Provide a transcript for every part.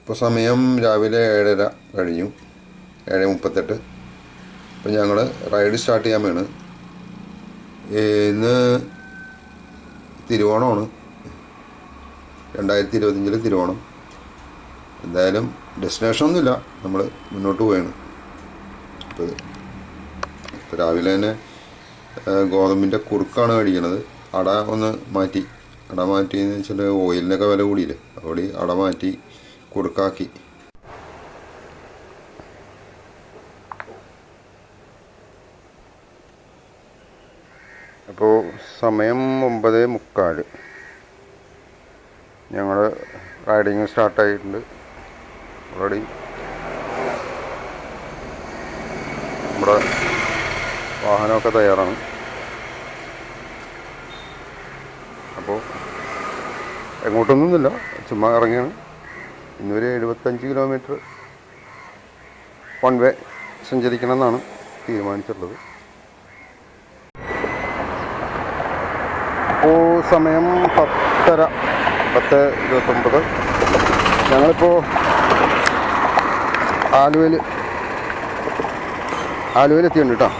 ഇപ്പോൾ സമയം രാവിലെ ഏഴര കഴിഞ്ഞു. ഏഴ് മുപ്പത്തെട്ട്. അപ്പോൾ ഞങ്ങൾ റൈഡ് സ്റ്റാർട്ട് ചെയ്യാൻ വേണം ഇന്ന് തിരുവോണമാണ്. രണ്ടായിരത്തി ഇരുപത്തഞ്ചിൽ തിരുവോണം. എന്തായാലും ഡെസ്റ്റിനേഷൻ ഒന്നുമില്ല. നമ്മൾ മുന്നോട്ട് പോവാണ്. അപ്പോൾ ഇപ്പോൾ രാവിലെ തന്നെ ഗോതമ്പിന്റെ കുറുക്കാണ് കഴിക്കണത് അട ഒന്ന് മാറ്റി. അട മാറ്റിയെന്ന് വെച്ചാൽ ഓയിലിനൊക്കെ വില കൂടിയില്ലേ? അതുകൊണ്ട് അട മാറ്റി കുറുക്കാക്കി അപ്പോൾ സമയം ഒമ്പത് മുക്കാൽ ഞങ്ങൾ റൈഡിങ് സ്റ്റാർട്ടായിട്ടുണ്ട്. ഓൾറെഡി നമ്മുടെ വാഹനമൊക്കെ തയ്യാറാണ്. അപ്പോൾ എങ്ങോട്ടൊന്നുമില്ല ചുമ്മാ ഇറങ്ങിയാണ്. ഇന്നൊരു എഴുപത്തഞ്ച് കിലോമീറ്റർ വൺ വേ സഞ്ചരിക്കണം എന്നാണ് തീരുമാനിച്ചിട്ടുള്ളത്. ഇപ്പോൾ സമയം പത്തര പത്ത് ഇരുപത്തൊമ്പത്. ഞങ്ങളിപ്പോൾ ആലുവയിൽ എത്തിയുണ്ട് കേട്ടോ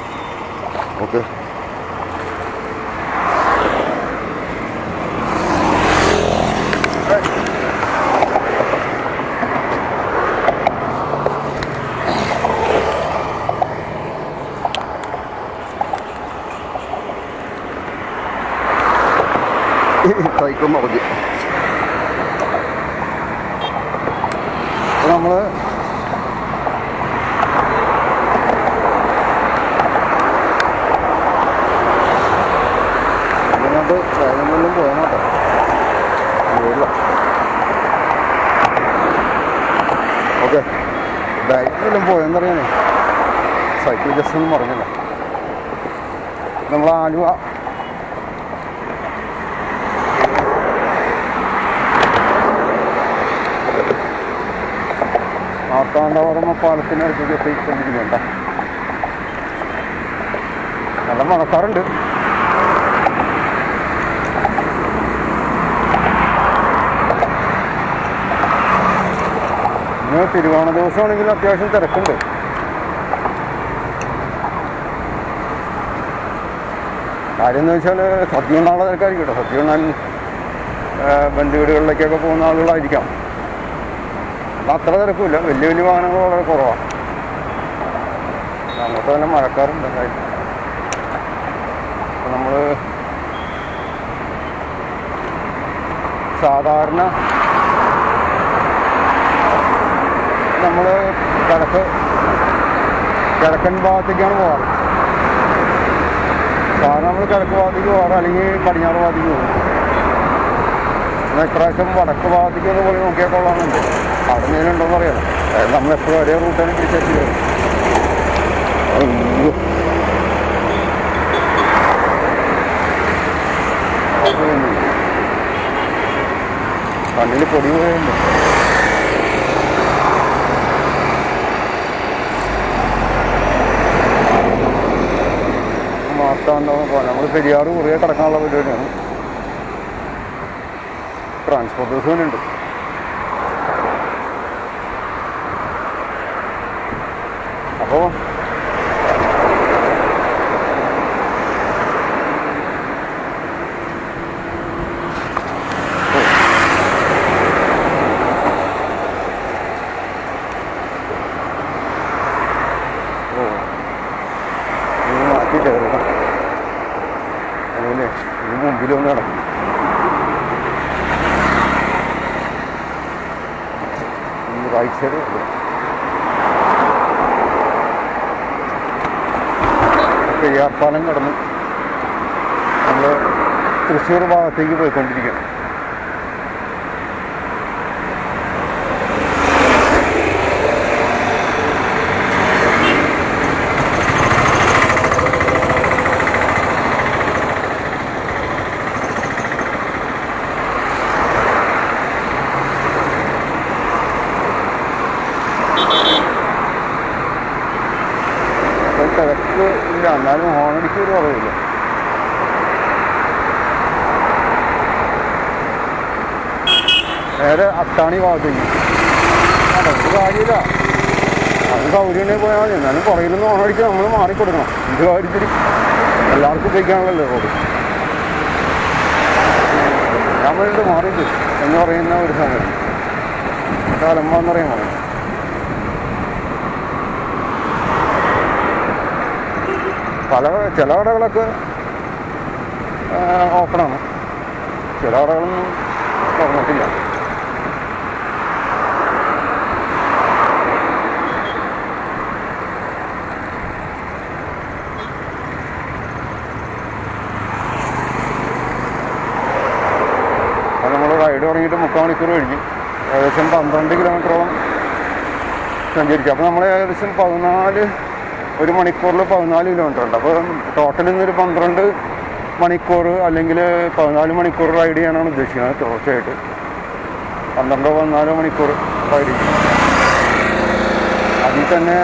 ഓക്കെ. സൈക്കിൾ അപ്പോൾ നമ്മൾ ഇതിനകത്ത് പോയെന്നറിയാനേ. സൈക്കിൾ ജസ്റ്റ് ഒന്നും പറഞ്ഞില്ല നമ്മൾ ആലുവ മാർത്താണ്ഡവർമ്മ പാലത്തിന് അടുത്തേക്ക് എത്തിക്കൊണ്ടിരിക്കുന്നുണ്ട് നല്ല മണക്കാറുണ്ട്. ഇന്ന് തിരുവോണ ദിവസമാണെങ്കിൽ അത്യാവശ്യം തിരക്കുണ്ട്. കാര്യം എന്ന് വെച്ചാൽ സദ്യ ഉണ്ടാകുന്ന തിരക്കായിരിക്കും കേട്ടോ സദ്യ ഉണ്ടാൻ ബന്ധുവീടുകളിലേക്കൊക്കെ പോകുന്ന ആളുകളായിരിക്കാം. അപ്പം അത്ര തിരക്കില്ല. വലിയ വലിയ വാഹനങ്ങൾ വളരെ കുറവാണ് അങ്ങോട്ട് തന്നെ മഴക്കാറുണ്ട് അപ്പം നമ്മൾ സാധാരണ നമ്മൾ കിഴക്ക് കിഴക്കൻ ഭാഗത്തേക്കാണ് പോകാറ് സാധാരണ നമ്മൾ കിഴക്ക് ഭാഗത്തേക്ക് പോകാറ് അല്ലെങ്കിൽ പടിഞ്ഞാറ് ഭാഗത്തേക്ക് പോകും. ഇപ്രാവശ്യം വടക്ക് ഭാഗത്തേക്ക് പോയി നോക്കിയാൽ കൊള്ളാമെന്നുണ്ട് അവിടെ മീനുണ്ടോന്ന് അറിയാലോ അതായത് നമ്മൾ എപ്പോഴും ഒരേ റൂട്ടാണ് അയ്യോ. കണ്ണിൽ പൊടി പോയുണ്ട് മാർത്താണ്ടാവും നമ്മൾ പെരിയാറ് കുറേ കിടക്കാനുള്ള പരിപാടിയാണ്. ട്രാൻസ്പോർട്ടേഴ്സുണ്ട് അപ്പോൾ ഓ ഇത് മാറ്റിയിട്ട് കിടക്കണം അങ്ങനെ ഇത് മുമ്പിലൊന്ന് കിടക്കും ഈ റൈറ്റ് സൈഡ് പെരിയാർപ്പാലം കടന്ന്. നമ്മൾ തൃശ്ശൂർ ഭാഗത്തേക്ക് പോയിക്കൊണ്ടിരിക്കുകയാണ് അപ്പോൾ തിരക്ക് ഇല്ല എന്നാലും ഹോണടിക്ക് ഒരു കുറവില്ല നേരെ അത്താണി ഭാഗത്തേക്ക് ഒരു കാര്യമില്ല അത് സൗകര്യം പോയാൽ മതി. എന്നാലും പുറകിൽ ഓണടിച്ച് നമ്മൾ മാറിക്കൊടുക്കണം. ഇത് കാര്യത്തിൽ എല്ലാവർക്കും ഉപയോഗിക്കാനുള്ളല്ലോ റോഡ് നമ്മളുണ്ട് മാറിയിട്ട് എന്ന് പറയുന്ന ഒരു സമയം കാലം കാലമ്പാന്ന് പറയുമ്പോൾ പല ചില കടകളൊക്കെ ഓപ്പണാണ്. ചില കടകളൊന്നും തുറന്നിട്ടില്ല അത് നമ്മൾ റൈഡ് തുടങ്ങിയിട്ട് മുക്കാൽ മണിക്കൂർ കഴിഞ്ഞ് ഏകദേശം പന്ത്രണ്ട് കിലോമീറ്ററോളം സഞ്ചരിക്കും. അപ്പോൾ നമ്മൾ ഏകദേശം പതിനാല് ഒരു മണിക്കൂറിൽ പതിനാല് കിലോമീറ്റർ ഉണ്ട്. അപ്പോൾ ടോട്ടൽ ഇന്നൊരു പന്ത്രണ്ട് മണിക്കൂർ അല്ലെങ്കിൽ പതിനാല് മണിക്കൂർ റൈഡ് ചെയ്യാനാണ് ഉദ്ദേശിക്കുന്നത് തുടർച്ചയായിട്ട്. പന്ത്രണ്ടോ പതിനാലോ മണിക്കൂർ റൈഡ് ചെയ്യും. അതിൽ തന്നെ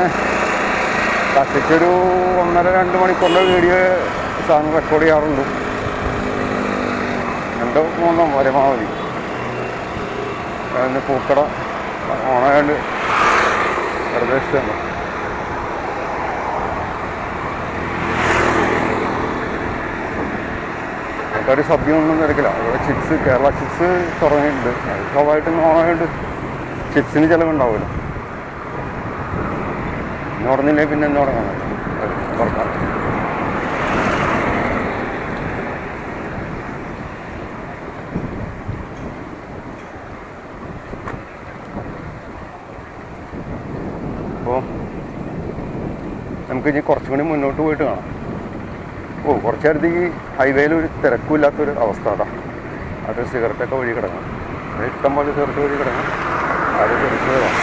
കത്തിച്ചൊരു ഒന്നര രണ്ട് മണിക്കൂറിന്റെ വീഡിയോ സാധനം റെക്കോർഡ് ചെയ്യാറുണ്ട്. രണ്ടോ മൂന്നോ പരമാവധി അതിന് പൂക്കട ഓണായാണ്ട് വെറുതെ ഇഷ്ടമാണ് ആൾക്കാർ സദ്യയൊന്നും തിരക്കില്ല അതുപോലെ ചിപ്സ് കേരള ചിപ്സ് തുടങ്ങിയിട്ടുണ്ട്. സ്വാഭാവികമായിട്ടും ഓണമായിട്ട് ചിപ്സിന് ചിലവുണ്ടാവുമല്ലോ. ഇന്ന് തുടങ്ങില്ലേ പിന്നെ എന്ന് തുടങ്ങണം തുറക്കാം നമുക്ക് ഇനി കുറച്ചും കൂടി മുന്നോട്ട് പോയിട്ട് കാണാം. ഓ കുറച്ച് ഈ ഹൈവേയിൽ ഒരു തിരക്കുമില്ലാത്തൊരു അവസ്ഥ അതാ. അത് സിഗരറ്റൊക്കെ വഴി കിടങ്ങും ഇഷ്ടം പോലെ സിഗരറ്റ് വഴി കിടങ്ങും അത് തിരക്കുകളാണ്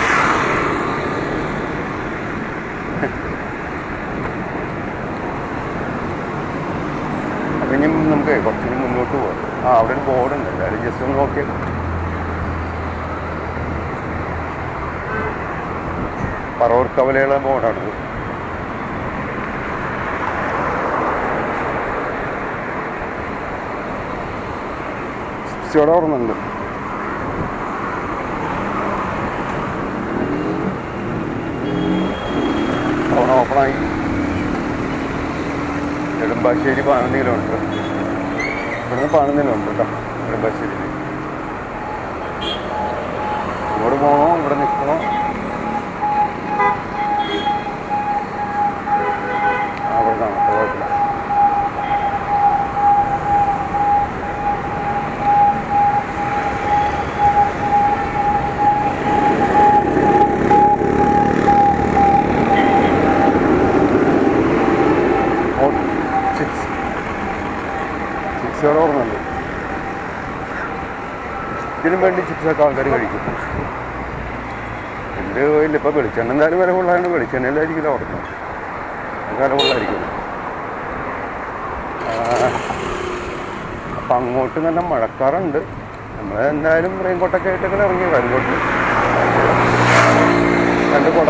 അപ്പം ഇനി നമുക്ക് കുറച്ചുകൂടി മുന്നോട്ട് പോകാം ആ അവിടെ ഒരു ബോർഡുണ്ട് എല്ലാവരും ജസ്റ്റ് ഒന്ന് നോക്കിയാൽ പറവൂർ കവലയുള്ള ബോർഡാണ് ഇവിടെ ഓർമ്മയുണ്ട്. ഓപ്പണായി. നെടുമ്പാശ്ശേരി പതിനൊന്ന് കിലോമീറ്റർ ഇവിടുന്ന് പതിനൊന്ന് കിലോമീറ്റർ കേട്ടോ നെടുമ്പാശ്ശേരി ഇങ്ങോട്ട് പോകണോ ഇവിടെ നിൽക്കണോ അവിടെ കാണാം കുഴപ്പമില്ല ഹോട്ട് ചിപ്സ് ചിപ്സ് ഇവിടെ ഓർമ്മയുണ്ട് ചിപ്സൊക്കെ ആൾക്കാർ കഴിക്കും. എന്റെ ഇല്ല ഇപ്പോൾ വെളിച്ചെണ്ണ എന്തായാലും വില കൊള്ളാണ്ട് വെളിച്ചെണ്ണയിലായിരിക്കില്ല ഓർക്കുന്നത് വില കൊള്ളായിരിക്കും. അപ്പം അങ്ങോട്ട് നല്ല മഴക്കാറുണ്ട്. നമ്മൾ എന്തായാലും റെയിൻകോട്ടൊക്കെ ആയിട്ടൊക്കെ ഇറങ്ങി റെയിൻകോട്ട് രണ്ട് കുട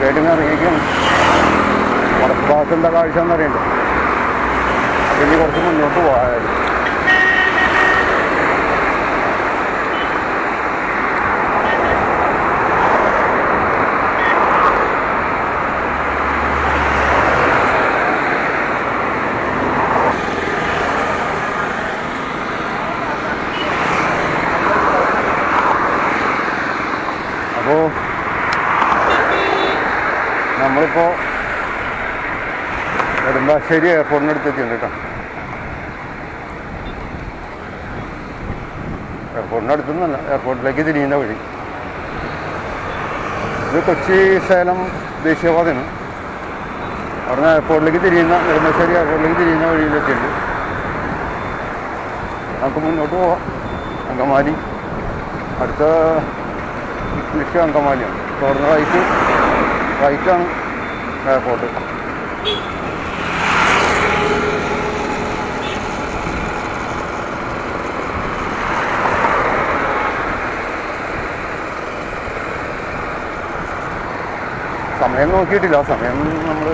കേട്ടിങ്ങനെ ഇറങ്ങിയിരിക്കും വടക്ക് ഭാഗത്ത് എന്താ കാഴ്ച എന്നറിയണ്ടേ ഇനി കുറച്ച് മുന്നോട്ട് പോയാലും അപ്പോൾ നമ്മളിപ്പോൾ നെടുമ്പാശ്ശേരി എത്തിയിട്ടുണ്ട് കേട്ടോ. എയർപോർട്ടിന്റെ അടുത്തുനിന്നല്ല എയർപോർട്ടിലേക്ക് തിരിയുന്ന വഴി. ഇത് കൊച്ചി സേലം ദേശീയപാതയാണ്. അവിടുന്ന് എയർപോർട്ടിലേക്ക് തിരിയുന്ന നെടുമ്പാശ്ശേരി എയർപോർട്ടിലേക്ക് തിരിയുന്ന വഴിയിലെത്തിയുണ്ട് നമുക്ക് മുന്നോട്ട് പോവാം. അങ്കമാലി. അടുത്ത ലക്ഷ്യം അങ്കമാലിയാണ്. തുറന്ന റൈറ്റ് റൈറ്റാണ് എയർപോർട്ട് സമയം നോക്കിയിട്ടില്ല. സമയം നമ്മൾ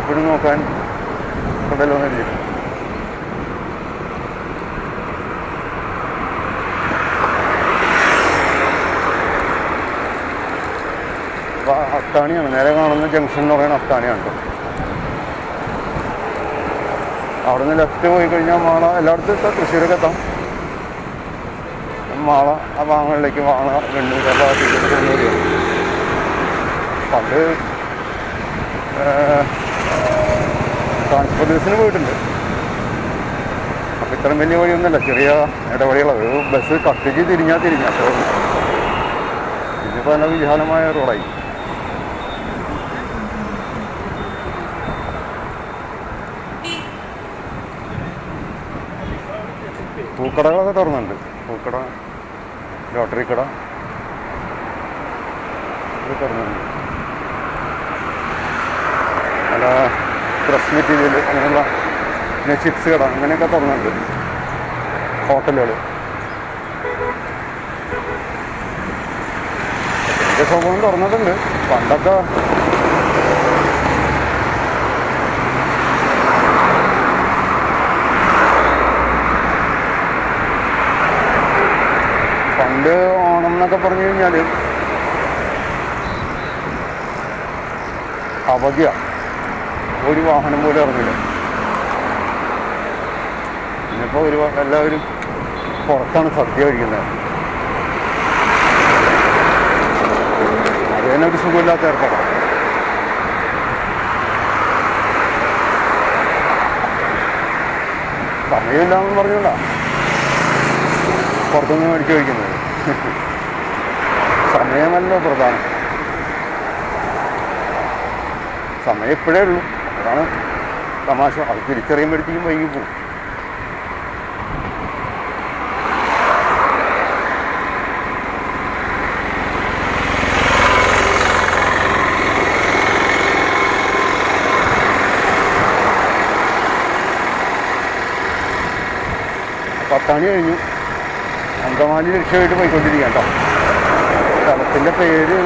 എപ്പോഴും നോക്കാൻ ഉണ്ടല്ലോ എന്ന് അത്താണിയാണ് നേരെ കാണുന്ന ജംഗ്ഷൻ എന്ന് പറയുന്നത് അത്താണിയാണ് അവിടെ നിന്ന് ലെഫ്റ്റ് പോയി കഴിഞ്ഞാൽ മാള എല്ലായിടത്തും എത്താം തൃശ്ശൂരൊക്കെ എത്താം. മാള ആ ഭാഗങ്ങളിലേക്ക് മാള ആ ഭാഗത്തേക്ക് കൊണ്ടുവരികയാണ് പണ്ട് ട്രാൻസ്പോർട്ട് ബസ്സിന് പോയിട്ടുണ്ട്. അപ്പം ഇത്രയും വലിയ വഴിയൊന്നുമല്ല ചെറിയ ഇടവഴികളാണ് ഒരു ബസ് കത്തിച്ച് തിരിഞ്ഞാൽ തിരിഞ്ഞാൽ ഇതിപ്പോൾ നല്ല വിശാലമായ റോഡായി പൂക്കടകളൊക്കെ തുറന്നുണ്ട്. പൂക്കട ലോട്ടറി കട. തുറന്നുണ്ട്. അല്ല ഡ്രസ് മെറ്റീരിയൽ അങ്ങനെയുള്ള പിന്നെ ചിപ്സ് കട അങ്ങനെയൊക്കെ തുറന്നുണ്ട്. ഹോട്ടലുകൾ സ്വഭാവം തുറന്നിട്ടുണ്ട്. പണ്ടൊക്കെ പണ്ട് ഓണം എന്നൊക്കെ പറഞ്ഞു കഴിഞ്ഞാൽ അവധിയാ. ഒരു വാഹനം പോലും ഇറങ്ങില്ല. ഇന്നിപ്പോൾ ഒരു എല്ലാവരും പുറത്താണ് സദ്യ കഴിക്കുന്നത്. അത് ഒരു സുഖമില്ലാത്ത ഏർപ്പാടാണ് സമയമില്ലാന്ന് പറഞ്ഞോണ്ടാ. പുറത്തുനിന്ന് മേടിച്ച് കഴിക്കുന്നത്. സമയമല്ലോ പ്രധാനം. സമയം ഇപ്പോഴേ ഉള്ളൂ. അതാണ് തമാശ. അത് തിരിച്ചറിയുമ്പോഴത്തേക്കും വൈകി പോകും. പത്താണി കഴിഞ്ഞു. അങ്കമാലി ലക്ഷ്യമായിട്ട് പോയിക്കൊണ്ടിരിക്കാം കേട്ടോ. സ്ഥലത്തിന്റെ പേര്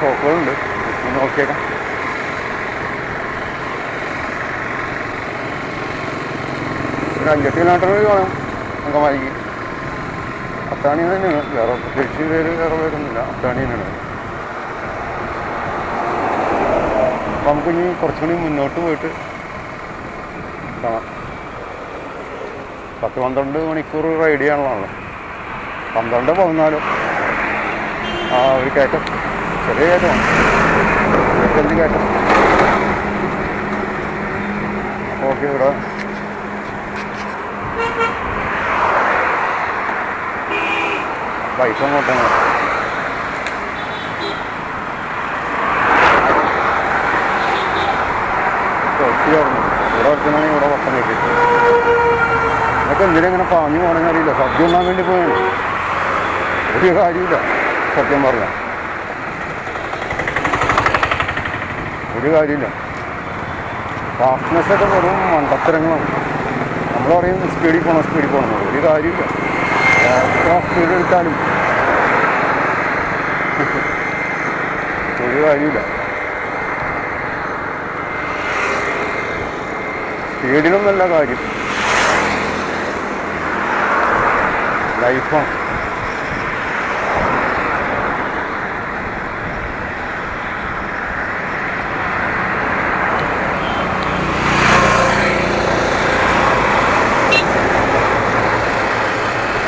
ഷോപ്പുകളുണ്ട് നോക്കിയേക്കാം. ഒരു അഞ്ചെട്ട് കിലോമീറ്റർ കാണും അങ്കമാലിക്ക് അത്താണി തന്നെയാണ്. വേറെ പ്രത്യേകിച്ച് പേര് വേറെ പേരൊന്നുമില്ല. അത്താണി തന്നെയാണ്. അപ്പം നമുക്കിനി കുറച്ചുകൂടി മുന്നോട്ട് പോയിട്ട് കാണാം. പത്ത് പന്ത്രണ്ട് മണിക്കൂർ റൈഡ് ചെയ്യാനുള്ളതാണ്. പന്ത്രണ്ട് പതിനാലും. ആ ഒരു കയറ്റം. ചെറിയ കയറ്റമാണ് ഇരുപത്തഞ്ച് കയറ്റം. ഓക്കെ ഇവിടെ. പൈസ നോട്ടാണ് ഒത്തിരി ഇവിടെ വെക്കണമെങ്കിൽ ഇവിടെ വട്ടം കെട്ടിട്ട് ഇതൊക്കെ എന്തിനെങ്ങനെ പറഞ്ഞു പോകണമെന്ന് അറിയില്ല. സദ്യ ഉണ്ണാൻ വേണ്ടി പോയാണ്. ഒരു കാര്യമില്ല സത്യം പറഞ്ഞാൽ ഒരു കാര്യമില്ല ഫാസ്റ്റ്നെസ്സൊക്കെ വെറും മണ്ടത്തരങ്ങളാണ്. നമ്മൾ പറയും സ്പീഡിൽ പോകണം സ്പീഡിൽ പോകണം. ഒരു കാര്യമില്ല സ്പീഡ് എടുത്താലും. ഒരു കാര്യമില്ല സ്പീഡിലൊന്നല്ല കാര്യം. ലൈഫാണ്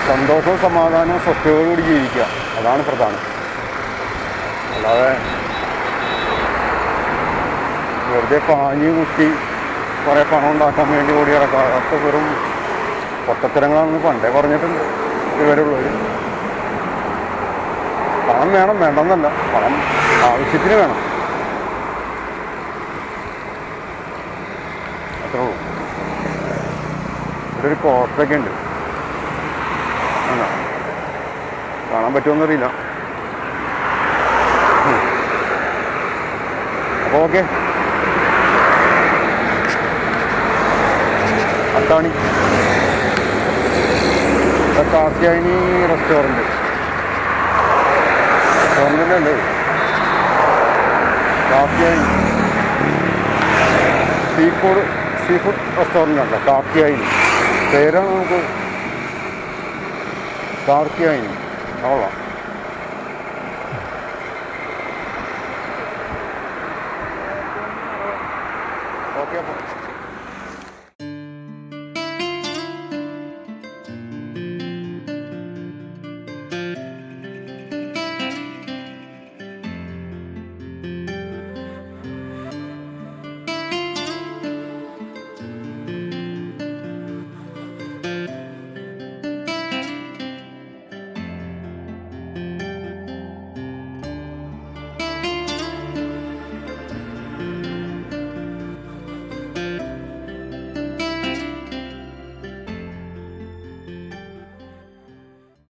സന്തോഷവും സമാധാനവും സ്വസ്ഥതയോടുകൂടി ജീവിക്കുക. അതാണ് പ്രധാനം. അല്ലാതെ വെറുതെ പാഞ്ഞു കുത്തി കുറേ പണം ഉണ്ടാക്കാൻ വേണ്ടി ഓടി നടക്കുക അതൊക്കെ വെറും പൊട്ടത്തരങ്ങളാണെന്ന് പണ്ടേ പറഞ്ഞിട്ടുണ്ട് ഇവരുള്ളവർ പണം വേണം വേണ്ടെന്നല്ല. പണം ആവശ്യത്തിന് വേണം. അത്രേ ഉള്ളൂ. ഒരു കോട്ടൊക്കെ ഉണ്ട്? കാണാൻ പറ്റുമെന്നറിയില്ല. അപ്പോൾ ഓക്കെ അത്താണി കാർത്തിയായിനി റെസ്റ്റോറന്റ് റെസ്റ്റോറന്റിന്റെ അല്ലേ Karthyayini sea food sea food restaurant അല്ല കാർത്തിയായിനി പേരാണ് നമുക്ക് ഡാർക്ക് ആയി